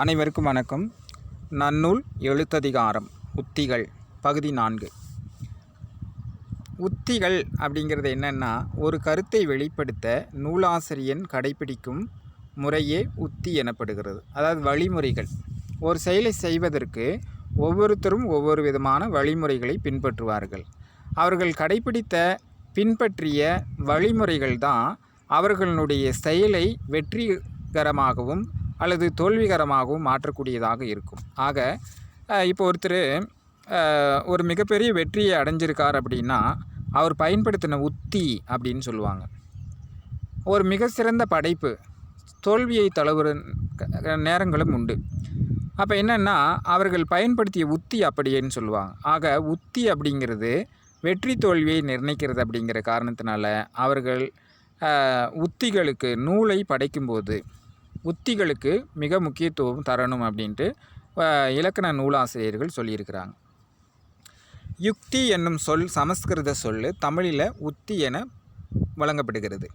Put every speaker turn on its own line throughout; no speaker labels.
அனைவருக்கும் வணக்கம். நன்னூல் எழுத்ததிகாரம் உத்திகள் பகுதி நான்கு. உத்திகள் அப்படிங்கிறது என்னென்னா ஒரு கருத்தை வெளிப்படுத்த நூலாசிரியன் கடைபிடிக்கும் முறையே உத்தி எனப்படுகிறது. அதாவது வழிமுறைகள். ஒரு செயலை செய்வதற்கு ஒவ்வொருத்தரும் ஒவ்வொரு விதமான வழிமுறைகளை பின்பற்றுவார்கள். அவர்கள் கடைபிடித்த பின்பற்றிய வழிமுறைகள் தான் அவர்களுடைய செயலை வெற்றிகரமாகவும் அல்லது தோல்விகரமாகவும் மாற்றக்கூடியதாக இருக்கும். ஆக இப்போ ஒருத்தர் ஒரு மிகப்பெரிய வெற்றியை அடைஞ்சிருக்கார் அப்படின்னா அவர் பயன்படுத்தின உத்தி அப்படின்னு சொல்லுவாங்க. ஒரு மிக சிறந்த படைப்பு தோல்வியை தழுவுற க- நேரங்களும் உண்டு. அப்போ என்னென்னா அவர்கள் பயன்படுத்திய உத்தி அப்படின்னு சொல்லுவாங்க. ஆக உத்தி அப்படிங்கிறது வெற்றி தோல்வியை நிர்ணயிக்கிறது அப்படிங்கிற காரணத்தினால அவர்கள் உத்திகளுக்கு நூலை படைக்கும்போது உத்திகளுக்கு மிக முக்கியத்துவம் தரணும் அப்படின்ட்டு இலக்கண நூலாசிரியர்கள் சொல்லியிருக்கிறாங்க. யுக்தி என்னும் சொல் சமஸ்கிருத சொல் தமிழில் உத்தி என வழங்கப்படுகிறது.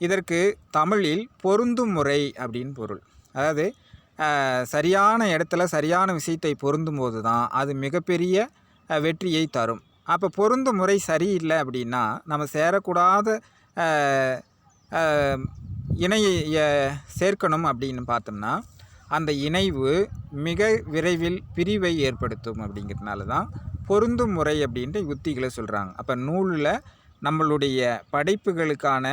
இதற்கு தமிழில் பொருந்தும் முறை அப்படின்னு பொருள். அதாவது சரியான இடத்துல சரியான விஷயத்தை பொருந்தும் போது தான் அது மிகப்பெரிய வெற்றியை தரும். அப்போ பொருந்தும் முறை சரியில்லை அப்படின்னா நம்ம சேரக்கூடாத இணையை சேர்க்கணும் அப்படின்னு பார்த்தோம்னா அந்த இணைவு மிக விரைவில் பிரிவை ஏற்படுத்தும் அப்படிங்கிறதுனால தான் பொருந்தும் முறை அப்படின்ட்டு உத்திகளை சொல்கிறாங்க அப்போ நூலில் நம்மளுடைய படைப்புகளுக்கான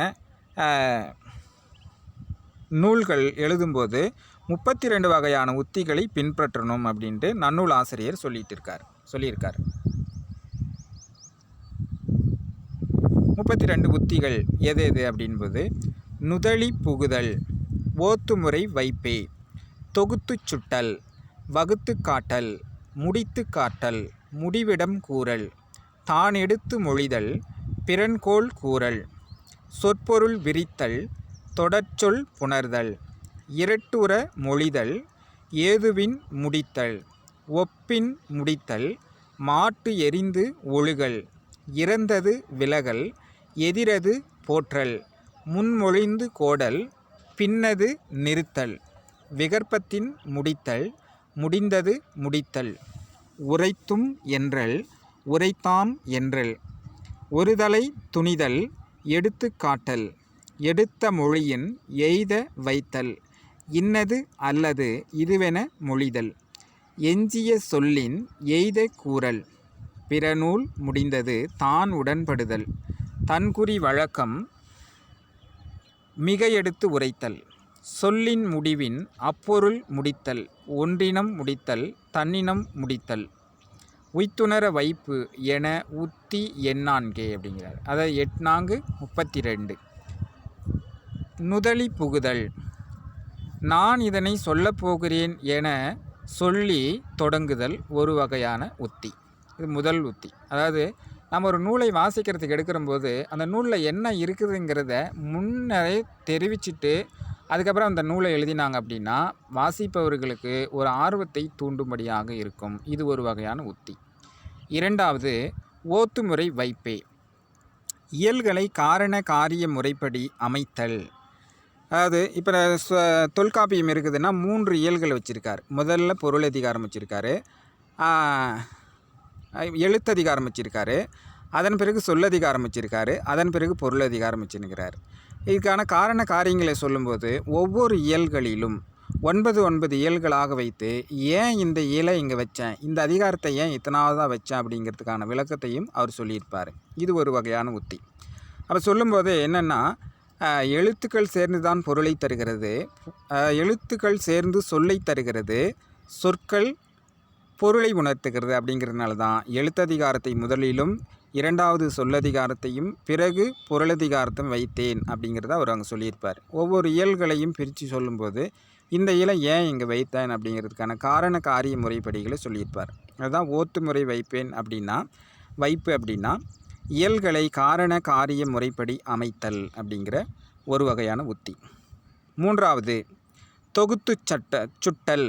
நூல்கள் எழுதும்போது முப்பத்தி ரெண்டு வகையான உத்திகளை பின்பற்றணும் அப்படின்ட்டு நன்னூல் ஆசிரியர் சொல்லிட்டு இருக்கார் சொல்லியிருக்கார். முப்பத்தி ரெண்டு உத்திகள் எது எது அப்படின்போது நுதலி புகுதல். ஓத்துமுறை வைப்பே. தொகுத்துச் சுட்டல். வகுத்து காட்டல். முடித்து காட்டல். முடிவிடம் கூறல். தானெடுத்து மொழிதல். பிறன்கோள் கூறல். சொற்பொருள் விரித்தல். தொடர்ச்சொல் புணர்தல். இரட்டுற மொழிதல். ஏதுவின் முடித்தல். ஒப்பின் முடித்தல். மாட்டு எரிந்து ஒழுகல். இறந்தது விலகல். எதிரது போற்றல். முன்மொழிந்து கோடல் பின்னது நிறுத்தல் விகற்பத்தின் முடித்தல் முடிந்தது முடித்தல் உரைத்தும் என்றல் உரைத்தாம் என்றல் ஒருதலை துணிதல் எடுத்து காட்டல் எடுத்த மொழியின் எய்த வைத்தல் இன்னது அல்லது இதுவென மொழிதல் எஞ்சிய சொல்லின் எய்த கூறல் பிறநூல் முடிந்தது தான் உடன்படுதல் தன்குறி வழக்கம் மிகையெடுத்து உரைத்தல். சொல்லின் முடிவின் அப்பொருள் முடித்தல். ஒன்றினம் முடித்தல் தன்னினம் முடித்தல். உய்த்துணர வைப்பு என உத்தி எண்ணான்கே அப்படிங்கிறார். அதாவது எட்நான்கு முப்பத்தி ரெண்டு நுதலி புகுதல். நான் இதனை சொல்லப்போகிறேன் என சொல்லி தொடங்குதல் ஒரு வகையான உத்தி. இது முதல் உத்தி. அதாவது நம்ம ஒரு நூலை வாசிக்கிறதுக்கு எடுக்கிறம்போது அந்த நூலில் என்ன இருக்குதுங்கிறத முன்னரே தெரிவிச்சிட்டு அதுக்கப்புறம் அந்த நூலை எழுதினாங்க அப்படின்னா வாசிப்பவர்களுக்கு ஒரு ஆர்வத்தை தூண்டும்படியாக இருக்கும். இது ஒரு வகையான உத்தி. இரண்டாவது ஓத்துமுறை வைப்பே. இயல்களை காரண காரிய முறைப்படி அமைத்தல். அதாவது இப்போ தொல்காப்பியம் இருக்குதுன்னா மூன்று இயல்களை வச்சுருக்கார். முதல்ல பொருளதிகாரம் வச்சுருக்காரு. எழுத்ததிகாரம் வச்சுருக்காரு அதன் பிறகு சொல்லதிகாரம் வச்சுருக்காரு அதன் பிறகு பொருளதிகாரம் வச்சுருக்கிறார் இதுக்கான காரண காரியங்களை சொல்லும்போது ஒவ்வொரு இயல்களிலும் ஒன்பது ஒன்பது இயல்களாக வைத்து ஏன் இந்த இயலை இங்கே வச்சேன்? இந்த அதிகாரத்தை ஏன் இத்தனாவதாக வச்சேன்? அப்படிங்கிறதுக்கான விளக்கத்தையும் அவர் சொல்லியிருப்பார். இது ஒரு வகையான உத்தி. அப்போ சொல்லும்போது என்னென்னா எழுத்துக்கள் சேர்ந்து தான் பொருளை தருகிறது எழுத்துக்கள் சேர்ந்து சொல்லை தருகிறது. சொற்கள் பொருளை உணர்த்துகிறது அப்படிங்கிறதுனால தான் எழுத்ததிகாரத்தை முதலிலும் இரண்டாவது சொல்லதிகாரத்தையும் பிறகு பொருளதிகாரத்தையும் வைத்தேன் அப்படிங்கிறத அவர் அங்கே சொல்லியிருப்பார். ஒவ்வொரு இயல்களையும் பிரித்து சொல்லும்போது இந்த இலை ஏன் இங்கே வைத்தேன் அப்படிங்கிறதுக்கான காரண காரிய முறைப்படிகளை சொல்லியிருப்பார். அதுதான் ஓத்து முறை வைப்பேன் அப்படின்னா வைப்பு அப்படின்னா இயல்களை காரண காரிய முறைப்படி அமைத்தல் அப்படிங்கிற ஒரு வகையான உத்தி. மூன்றாவது தொகுத்து சட்ட சுட்டல்.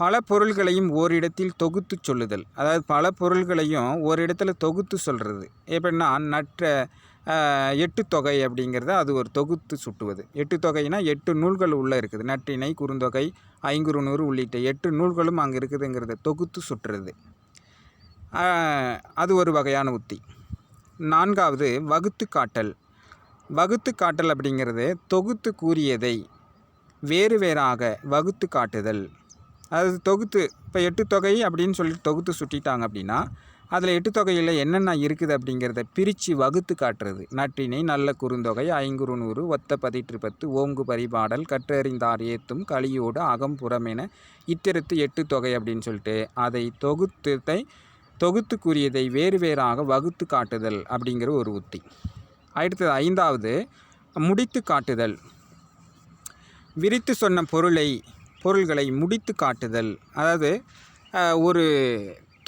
பல பொருள்களையும் ஓரிடத்தில் தொகுத்து சொல்லுதல். அதாவது பல பொருள்களையும் ஓரிடத்துல தொகுத்து சொல்கிறது எப்படின்னா நற்ற எட்டு தொகை அப்படிங்கிறத அது ஒரு தொகுத்து சுட்டுவது. எட்டு தொகைனா எட்டு நூல்கள் உள்ளே இருக்குது. நற்றிணை குறுந்தொகை ஐங்குறுநூறு உள்ளிட்ட எட்டு நூல்களும் அங்கே இருக்குதுங்கிறத தொகுத்து சுட்டுறது. அது ஒரு வகையான உத்தி. நான்காவது வகுத்து காட்டல். வகுத்து காட்டல் அப்படிங்கிறது தொகுத்து கூறியதை வேறு வேறாக வகுத்து காட்டுதல். அது தொகுத்து இப்போ எட்டு தொகை அப்படின்னு சொல்லிட்டு தொகுத்து சுட்டிட்டாங்க அப்படின்னா அதில் எட்டு தொகையில் என்னென்ன இருக்குது அப்படிங்கிறத பிரித்து வகுத்து காட்டுறது. நட்டினை நல்ல குறுந்தொகை ஐங்குறுநூறு ஒத்த பதிற்று பத்து ஓங்கு பரிபாடல் கற்றறிந்தார் ஏத்தும் கலியோடு அகம் புறமென இத்திருத்து எட்டு தொகை அப்படின்னு சொல்லிட்டு அதை தொகுத்தை தொகுத்துக்குரியதை வேறு வேறாக வகுத்து காட்டுதல் அப்படிங்கிற ஒரு உத்தி. அடுத்தது ஐந்தாவது முடித்து காட்டுதல். விரித்து சொன்ன பொருளை பொருள்களை முடித்து காட்டுதல். அதாவது ஒரு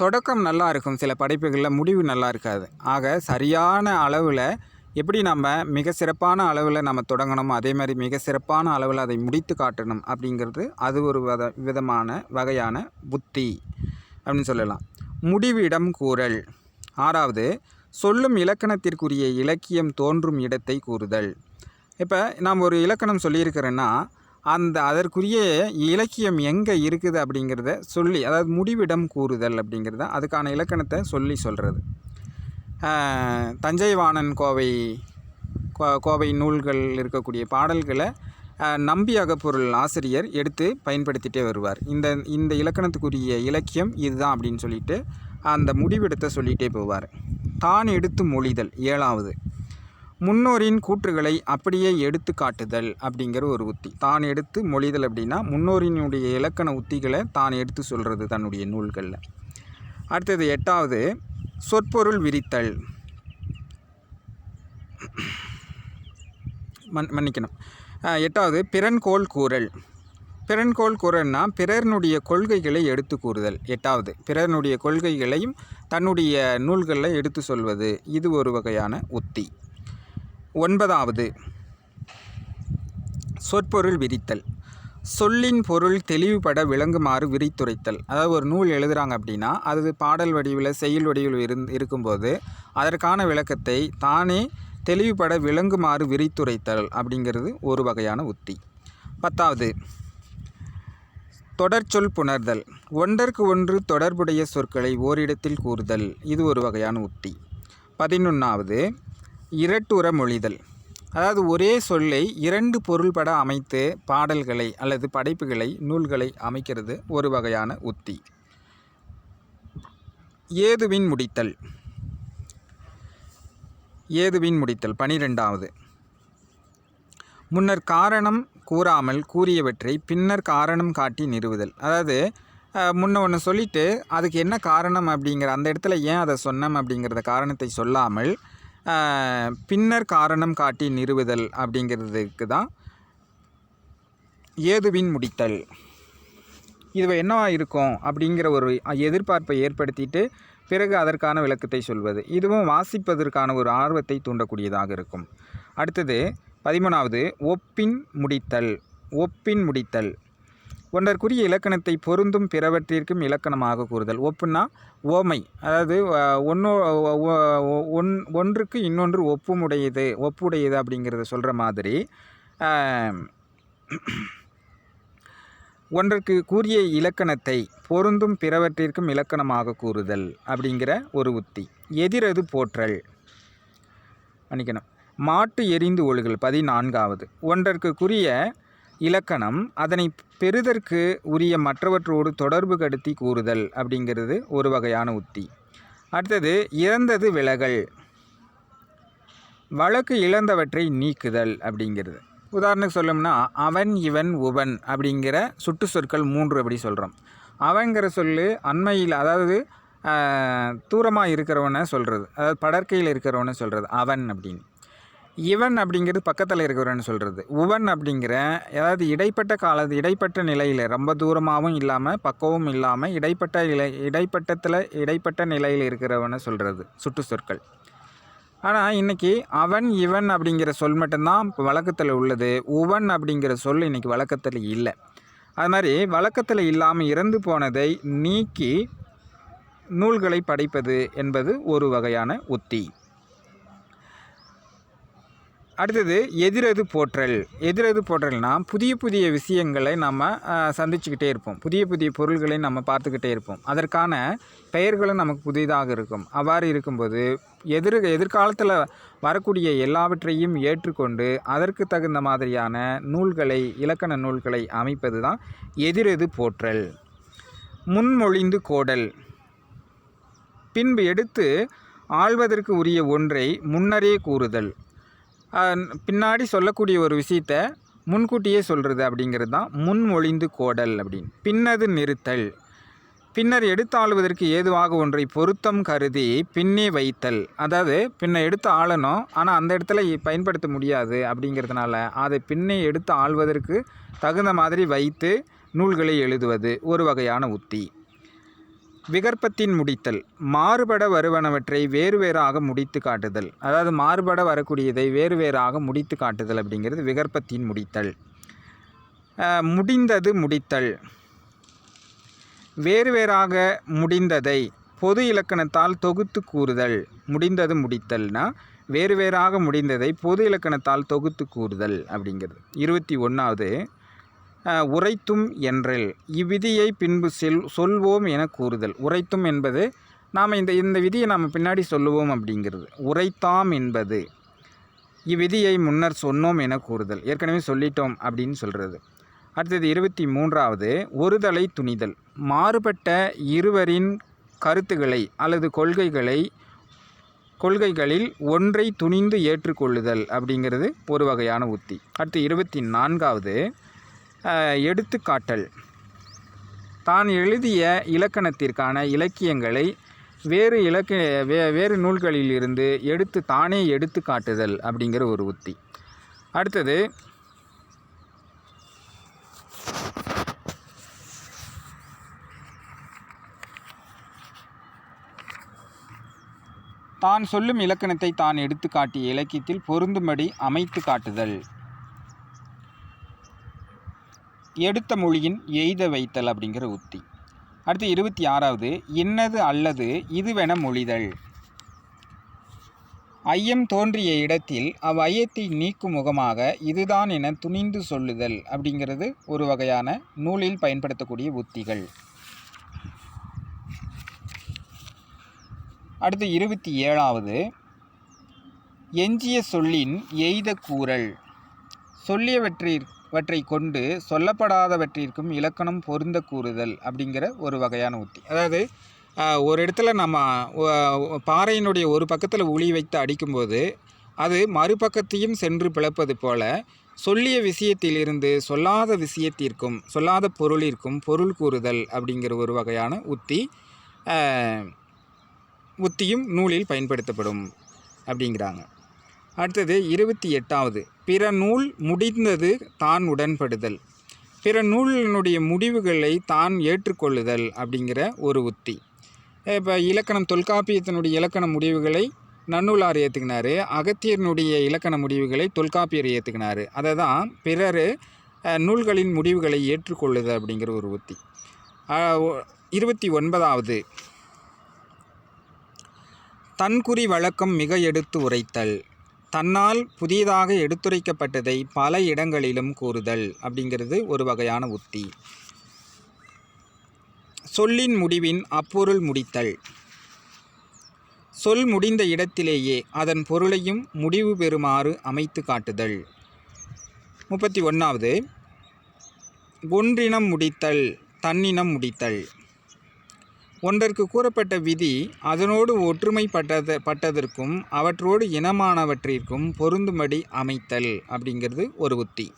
தொடக்கம் நல்லா இருக்கும் சில படைப்புகளில் முடிவு நல்லா இருக்காது ஆக சரியான அளவில் எப்படி நம்ம மிக சிறப்பான அளவில் நம்ம தொடங்கணும் அதே மாதிரி மிக சிறப்பான அளவில் அதை முடித்து காட்டணும் அப்படிங்கிறது அது ஒரு வித விதமான வகையான புத்தி அப்படின்னு சொல்லலாம். முடிவிடம் கூறல். ஆறாவது சொல்லும் இலக்கணத்திற்குரிய இலக்கியம் தோன்றும் இடத்தை கூறுதல். இப்போ நாம் ஒரு இலக்கணம் சொல்லியிருக்கிறேன்னா அந்த அதற்குரிய இலக்கியம் எங்கே இருக்குது அப்படிங்கிறத சொல்லி அதாவது முடிவிடம் கூறுதல் அப்படிங்கிறத அதுக்கான இலக்கணத்தை சொல்லி சொல்கிறது தஞ்சை வாணன் கோவை கோ- கோவை நூல்கள் இருக்கக்கூடிய பாடல்களை நம்பி அகப்பொருள் ஆசிரியர் எடுத்து பயன்படுத்திகிட்டே வருவார். இந்த இந்த இலக்கணத்துக்குரிய இலக்கியம் இதுதான் அப்படின்னு சொல்லிட்டு அந்த முடிவெடுத்த சொல்லிகிட்டே போவார். தான் எடுத்து மொழிதல் ஏழாவது. முன்னோரின் கூற்றுகளை அப்படியே எடுத்து காட்டுதல் அப்படிங்கிற ஒரு உத்தி. தான் எடுத்து மொழிதல் அப்படின்னா முன்னோரினுடைய இலக்கண உத்திகளை தான் எடுத்து சொல்கிறது தன்னுடைய நூல்களில். அடுத்தது எட்டாவது சொற்பொருள் விரித்தல். மன் மன்னிக்கணும். எட்டாவது பிறன்கோள் கூறல். பிறன்கோள் கூறல்னா பிறர்னுடைய கொள்கைகளை எடுத்து கூறுதல். எட்டாவது பிறர்னுடைய கொள்கைகளையும் தன்னுடைய நூல்களில் எடுத்து சொல்வது. இது ஒரு வகையான உத்தி. ஒன்பதாவது. சொற்பொருள் விரித்தல். சொல்லின் பொருள் தெளிவுபட விளங்குமாறு விரித்துரைத்தல். அதாவது ஒரு நூல் எழுதுகிறாங்க அப்படின்னா அது பாடல் வடிவில் செயல் வடிவில் இருந் இருக்கும்போது அதற்கான விளக்கத்தை தானே தெளிவுபட விளங்குமாறு விரித்துரைத்தல் அப்படிங்கிறது ஒரு வகையான உத்தி. பத்தாவது. தொடர்ச்சொல் புணர்தல். ஒன்றற்கு ஒன்று தொடர்புடைய சொற்களை ஓரிடத்தில் கூறுதல். இது ஒரு வகையான உத்தி. பதினொன்றாவது இரட்டுற மொழிதல் அதாவது ஒரே சொல்லை இரண்டு பொருள்பட அமைத்து பாடல்களை அல்லது படைப்புகளை நூல்களை அமைக்கிறது ஒரு வகையான உத்தி. ஏதுவின் முடித்தல். ஏதுவின் முடித்தல். பனிரெண்டாவது. முன்னர் காரணம் கூறாமல் கூறியவற்றை பின்னர் காரணம் காட்டி நிறுவுதல். அதாவது முன்ன ஒன்று சொல்லிவிட்டு அதுக்கு என்ன காரணம் அப்படிங்கிற அந்த இடத்துல ஏன் அதை சொன்னோம் அப்படிங்கிறத காரணத்தை சொல்லாமல் பின்னர் காரணம் காட்டி நிறுவுதல் அப்படிங்கிறதுக்கு தான் ஏதுவின் முடித்தல். இது என்னவா இருக்கும் அப்படிங்கிற ஒரு எதிர்பார்ப்பை ஏற்படுத்திட்டு பிறகு அதற்கான விளக்கத்தை சொல்வது. இதுவும் வாசிப்பதற்கான ஒரு ஆர்வத்தை தூண்டக்கூடியதாக இருக்கும். அடுத்தது பதிமூணாவது ஒப்பின் முடித்தல். ஒப்பின் முடித்தல். ஒன்றற்குரிய இலக்கணத்தை பொருந்தும் பிறவற்றிற்கும் இலக்கணமாக கூறுதல். ஒப்புன்னா ஓமை. அதாவது ஒன்று ஒன் ஒன்றுக்கு இன்னொன்று ஒப்புமுடையது ஒப்புடையது அப்படிங்கிறத சொல்கிற மாதிரி ஒன்றுக்கு கூறிய இலக்கணத்தை பொருந்தும் பிறவற்றிற்கும் இலக்கணமாக கூறுதல் அப்படிங்கிற ஒரு உத்தி. எதிரது போற்றல். மன்னிக்கணும். மாட்டு எரிந்து ஒழுகல் பதினான்காவது. ஒன்றற்கு குறிய இலக்கணம் அதனை பெறுதற்கு உரிய மற்றவற்றோடு தொடர்பு கடுத்தி கூறுதல் அப்படிங்கிறது ஒரு வகையான உத்தி. அடுத்தது இறந்தது விலகல். வழக்கு இழந்தவற்றை நீக்குதல் அப்படிங்கிறது. உதாரணத்துக்கு சொல்லணும்னா அவன் இவன் உவன் அப்படிங்கிற சுட்டு சொற்கள் மூன்று அப்படி சொல்கிறோம் அவங்கிற சொல்லு அண்மையில் அதாவது தூரமாக இருக்கிறவனை சொல்கிறது அதாவது படற்கையில் இருக்கிறவனை சொல்கிறது அவன் அப்படின்னு. இவன் அப்படிங்கிறது பக்கத்தில் இருக்கிறவன்னு சொல்கிறது உவன் அப்படிங்கிற அதாவது இடைப்பட்ட காலத்து இடைப்பட்ட நிலையில் ரொம்ப தூரமாகவும் இல்லாமல் பக்கமும் இல்லாமல் இடைப்பட்ட நிலை இடைப்பட்டத்தில் இடைப்பட்ட நிலையில் இருக்கிறவனை சொல்கிறது சுற்றுச்சொற்கள் சொற்கள். ஆனால் இன்றைக்கி அவன் இவன் அப்படிங்கிற சொல் மட்டும்தான் இப்போ வழக்கத்தில் உள்ளது. உவன் அப்படிங்கிற சொல் இன்றைக்கி வழக்கத்தில் இல்லை. அது மாதிரி வழக்கத்தில் இல்லாமல் இறந்து போனதை நீக்கி நூல்களை படைப்பது என்பது ஒரு வகையான உத்தி. அடுத்தது எதிரது போற்றல். எதிரது போற்றல்னால் புதிய புதிய விஷயங்களை நம்ம சந்திச்சுக்கிட்டே இருப்போம். புதிய புதிய பொருள்களை நம்ம பார்த்துக்கிட்டே இருப்போம். அதற்கான பெயர்களும் நமக்கு புதிதாக இருக்கும். அவ்வாறு இருக்கும்போது எதிர் எதிர்காலத்தில் வரக்கூடிய எல்லாவற்றையும் ஏற்றுக்கொண்டு அதற்கு தகுந்த மாதிரியான நூல்களை இலக்கண நூல்களை அமைப்பது தான் எதிரெது போற்றல். முன்மொழிந்து கோடல். பின்பு எடுத்து ஆள்வதற்கு உரிய ஒன்றை முன்னரே கூறுதல். பின்னாடி சொல்லக்கூடிய ஒரு விஷயத்த முன்கூட்டியே சொல்கிறது அப்படிங்கிறது தான் முன்மொழிந்து கோடல் அப்படின்னு. பின்னது நிறுத்தல். பின்னர் எடுத்தாளுவதற்கு ஏதுவாக ஒன்றை பொருத்தம் கருதி பின்னே வைத்தல். அதாவது பின்ன எடுத்து ஆளணும் ஆனால் அந்த இடத்துல பயன்படுத்த முடியாது அப்படிங்கிறதுனால அதை பின்னே எடுத்து ஆள்வதற்கு தகுந்த மாதிரி வைத்து நூல்களை எழுதுவது ஒரு வகையான உத்தி. விகற்பத்தின் முடித்தல் மாறுபட வருவனவற்றை வேறு வேறாக முடித்து காட்டுதல். அதாவது மாறுபட வரக்கூடியதை வேறு வேறாக முடித்து காட்டுதல் அப்படிங்கிறது விகற்பத்தின் முடித்தல். முடிந்தது முடித்தல். வேறு வேறாக முடிந்ததை பொது இலக்கணத்தால் தொகுத்து கூறுதல். முடிந்தது முடித்தல்னா வேறு வேறாக முடிந்ததை பொது இலக்கணத்தால் தொகுத்து கூறுதல் அப்படிங்கிறது. இருபத்தி ஒன்றாவது உரைத்தும் என்றில். இவ்விதியை பின்பு செல் சொல்வோம் என கூறுதல். உரைத்தும் என்பது நாம் இந்த இந்த விதியை நாம் பின்னாடி சொல்லுவோம் அப்படிங்கிறது. உரைத்தாம் என்பது இவ்விதியை முன்னர் சொன்னோம் என கூறுதல். ஏற்கனவே சொல்லிட்டோம் அப்படின்னு சொல்கிறது அடுத்தது இருபத்தி மூன்றாவது. ஒருதலை துணிதல். மாறுபட்ட இருவரின் கருத்துக்களை அல்லது கொள்கைகளை கொள்கைகளில் ஒன்றை துணிந்து ஏற்றுக்கொள்ளுதல் அப்படிங்கிறது ஒரு வகையான உத்தி. அடுத்து இருபத்தி நான்காவது. எடுத்துக்காட்டல். தான் எழுதிய இலக்கணத்திற்கான இலக்கியங்களை வேறு இலக்க வே வேறு நூல்களில் இருந்து எடுத்து தானே எடுத்து காட்டுதல் அப்படிங்கிற ஒரு உத்தி. அடுத்தது தான் சொல்லும் இலக்கணத்தை தான் எடுத்து காட்டிய இலக்கியத்தில் பொருந்தும்படி அமைத்து காட்டுதல் எடுத்த மொழியின் எய்த வைத்தல் அப்படிங்கிற உத்தி. அடுத்து இருபத்தி ஆறாவது இன்னது அல்லது இதுவென மொழிதல். ஐயம் தோன்றிய இடத்தில் அவ் ஐயத்தை நீக்கும் முகமாக இதுதான் என துணிந்து சொல்லுதல் அப்படிங்கிறது ஒரு வகையான நூலில் பயன்படுத்தக்கூடிய உத்திகள். அடுத்து இருபத்தி ஏழாவது எஞ்சிய சொல்லின் எய்த கூறல். வற்றை கொண்டு சொல்லப்படாதவற்றிற்கும் இலக்கணம் பொருந்த கூறுதல் அப்படிங்கிற ஒரு வகையான உத்தி. அதாவது ஒரு இடத்துல நம்ம பாறையினுடைய ஒரு பக்கத்தில் உளி வைத்து அடிக்கும்போது அது மறுபக்கத்தையும் சென்று பிளப்பது போல சொல்லிய விஷயத்திலிருந்து சொல்லாத விஷயத்திற்கும் சொல்லாத பொருளிற்கும் பொருள் கூறுதல் அப்படிங்கிற ஒரு வகையான உத்தி உத்தியும் நூலில் பயன்படுத்தப்படும் அப்படிங்கிறாங்க. அடுத்தது இருபத்தி எட்டாவது. பிற நூல் முடிந்தது தான் உடன்படுதல். பிற நூலினுடைய முடிவுகளை தான் ஏற்றுக்கொள்ளுதல் அப்படிங்கிற ஒரு உத்தி. இப்போ இலக்கணம் தொல்காப்பியத்தினுடைய இலக்கண முடிவுகளை நன்னூலார் ஏற்றுக்கினார் அகத்தியனுடைய இலக்கண முடிவுகளை தொல்காப்பியர் ஏற்றுக்கினார் அதை தான் பிறர் நூல்களின் முடிவுகளை ஏற்றுக்கொள்ளுதல் அப்படிங்கிற ஒரு உத்தி. ஒ- இருபத்தி ஒன்பதாவது. தன்குறி வழக்கம் மிக எடுத்து உரைத்தல். தன்னால் புதியதாக எடுத்துரைக்கப்பட்டதை பல இடங்களிலும் கூறுதல் அப்படிங்கிறது ஒரு வகையான உத்தி. சொல்லின் முடிவின் அப்பொருள் முடித்தல். சொல் முடிந்த இடத்திலேயே அதன் பொருளையும் முடிவு பெறுமாறு அமைத்து காட்டுதல். முப்பத்தி ஒன்றாவது ஒன்றினம் முடித்தல் தன்னினம் முடித்தல். ஒன்றற்கு கூறப்பட்ட விதி அதனோடு ஒற்றுமைப்பட்டத பட்டதற்கும் அவற்றோடு இனமானவற்றிற்கும் பொருந்தும்படி அமைத்தல் அப்படிங்கிறது ஒரு உத்தி.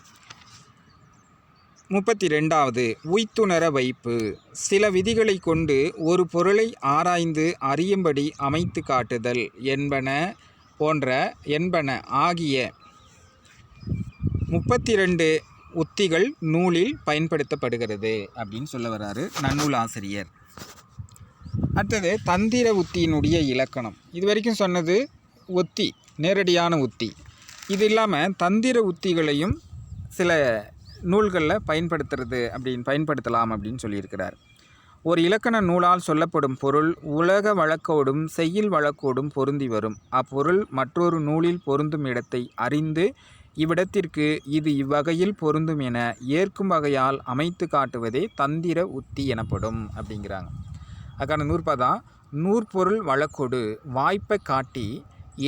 முப்பத்தி ரெண்டாவது உய்த்துணர வைப்பு. சில விதிகளை கொண்டு ஒரு பொருளை ஆராய்ந்து அறியும்படி அமைத்து காட்டுதல் என்பன போன்ற என்பன ஆகிய முப்பத்தி ரெண்டு உத்திகள் நூலில் பயன்படுத்தப்படுகிறது அப்படின்னு சொல்ல வர்றாரு நன்னூல் ஆசிரியர். அடுத்தது தந்திர உத்தியினுடைய இலக்கணம். இது வரைக்கும் சொன்னது உத்தி நேரடியான உத்தி. இது இல்லாமல் தந்திர உத்திகளையும் சில நூல்களில் பயன்படுத்துறது அப்படின்னு பயன்படுத்தலாம் அப்படின்னு சொல்லியிருக்கிறார். ஒரு இலக்கண நூலால் சொல்லப்படும் பொருள் உலக வழக்கோடும் செய்யில் வழக்கோடும் பொருந்தி வரும். அப்பொருள் மற்றொரு நூலில் பொருந்தும் இடத்தை அறிந்து இவ்விடத்திற்கு இது இவ்வகையில் பொருந்தும் என ஏற்கும் வகையால் அமைத்து காட்டுவதே தந்திர உத்தி எனப்படும் அப்படிங்கிறாங்க. அதுக்கான நூற்பதான் நூற்பொருள் வழக்கொடு வாய்ப்பை காட்டி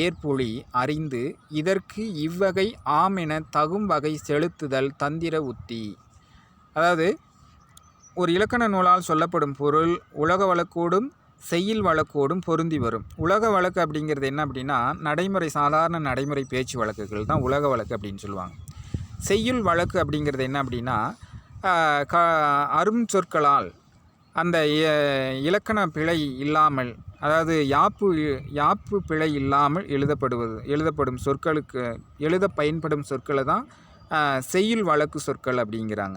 ஏற்பொழி அறிந்து இதற்கு இவ்வகை ஆம் என தகும் வகை செலுத்துதல் தந்திர உத்தி. அதாவது ஒரு இலக்கண நூலால் சொல்லப்படும் பொருள் உலக வழக்கோடும் செய்யுள் வழக்கோடும் பொருந்தி வரும். உலக வழக்கு அப்படிங்கிறது என்ன அப்படின்னா நடைமுறை சாதாரண நடைமுறை பேச்சு வழக்குகள் தான் உலக வழக்கு அப்படின்னு சொல்லுவாங்க. செய்யுள் வழக்கு அப்படிங்கிறது என்ன அப்படின்னா க அரும் சொற்களால் அந்த இலக்கண பிழை இல்லாமல் அதாவது யாப்பு யாப்பு பிழை இல்லாமல் எழுதப்படுவது எழுதப்படும் சொற்களுக்கு எழுத பயன்படும் சொற்களை தான் செய்யுள் வழக்கு சொற்கள் அப்படிங்கிறாங்க.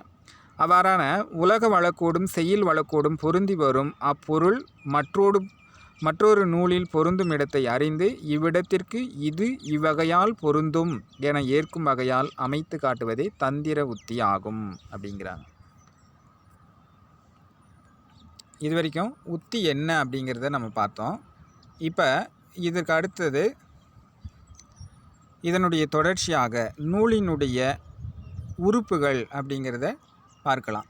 அவ்வாறான உலக வழக்கோடும் செய்யுள் வழக்கோடும் பொருந்தி வரும் அப்பொருள் மற்றோடு மற்றொரு நூலில் பொருந்தும் இடத்தை அறிந்து இவ்விடத்திற்கு இது இவ்வகையால் பொருந்தும் என ஏற்கும் வகையால் அமைத்து காட்டுவதே தந்திர உத்தி ஆகும் அப்படிங்கிறாங்க. இது வரைக்கும் உத்தி என்ன அப்படிங்கிறத நம்ம பார்த்தோம். இப்போ இதற்கு அடுத்தது இதனுடைய தொடர்ச்சியாக நூலினுடைய உறுப்புகள் அப்படிங்கிறத பார்க்கலாம்.